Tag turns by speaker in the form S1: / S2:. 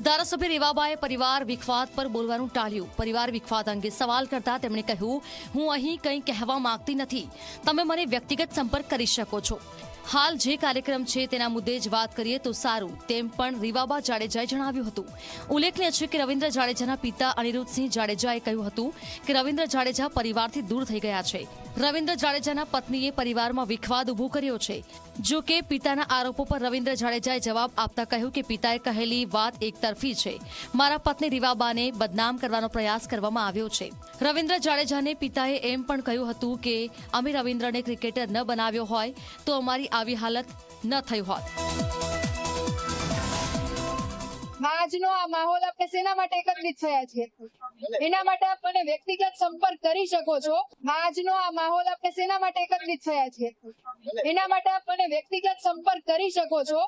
S1: ધારાસભ્ય રેવાબાએ પરિવાર વિખવાદ પર બોલવાનું ટાળ્યું. પરિવાર વિખવાદ અંગે સવાલ કરતા તેમણે કહ્યું, હું અહીં કંઈ કહેવા માંગતી નથી. તમે મને વ્યક્તિગત સંપર્ક કરી શકો છો. હાલ જે કાર્યક્રમ છે તેના મુદ્દે જ વાત કરીએ તો સારું, તેમ પણ રીવાબા જાડેજાએ જણાવ્યું હતું. ઉલ્લેખનીય છે કે રવિન્દ્ર જાડેજાના પિતા અનિરુદ્ધસિંહ જાડેજાએ કહ્યું હતું કે રવિન્દ્ર જાડેજા પરિવારથી દૂર થઈ ગયા છે. રવિન્દ્ર જાડેજાના પત્નીએ પરિવારમાં વિખવાદ ઊભો કર્યો છે. જો કે પિતાના આરોપો પર રવિન્દ્ર જાડેજાએ જવાબ આપતા કહ્યું કે પિતાએ કહેલી વાત એકતરફી છે. મારા પત્ની રીવાબાને બદનામ કરવાનો પ્રયાસ કરવામાં આવ્યો છે. રવિન્દ્ર જાડેજાને પિતાએ એમ પણ કહ્યું હતું કે, અમે રવિન્દ્રને ક્રિકેટર ન બનાવ્યો હોય તો અમારી આવી હાલત ન થઈ હોત.
S2: આજનો આ માહોલ આપણે શેના માટે એકત્રિત થયા છીએ? એના માટે આપણે વ્યક્તિગત સંપર્ક કરી શકો છો. આજનો આ માહોલ આપણે શેના માટે એકત્રિત થયા છીએ? એના માટે આપણે વ્યક્તિગત સંપર્ક કરી શકો છો.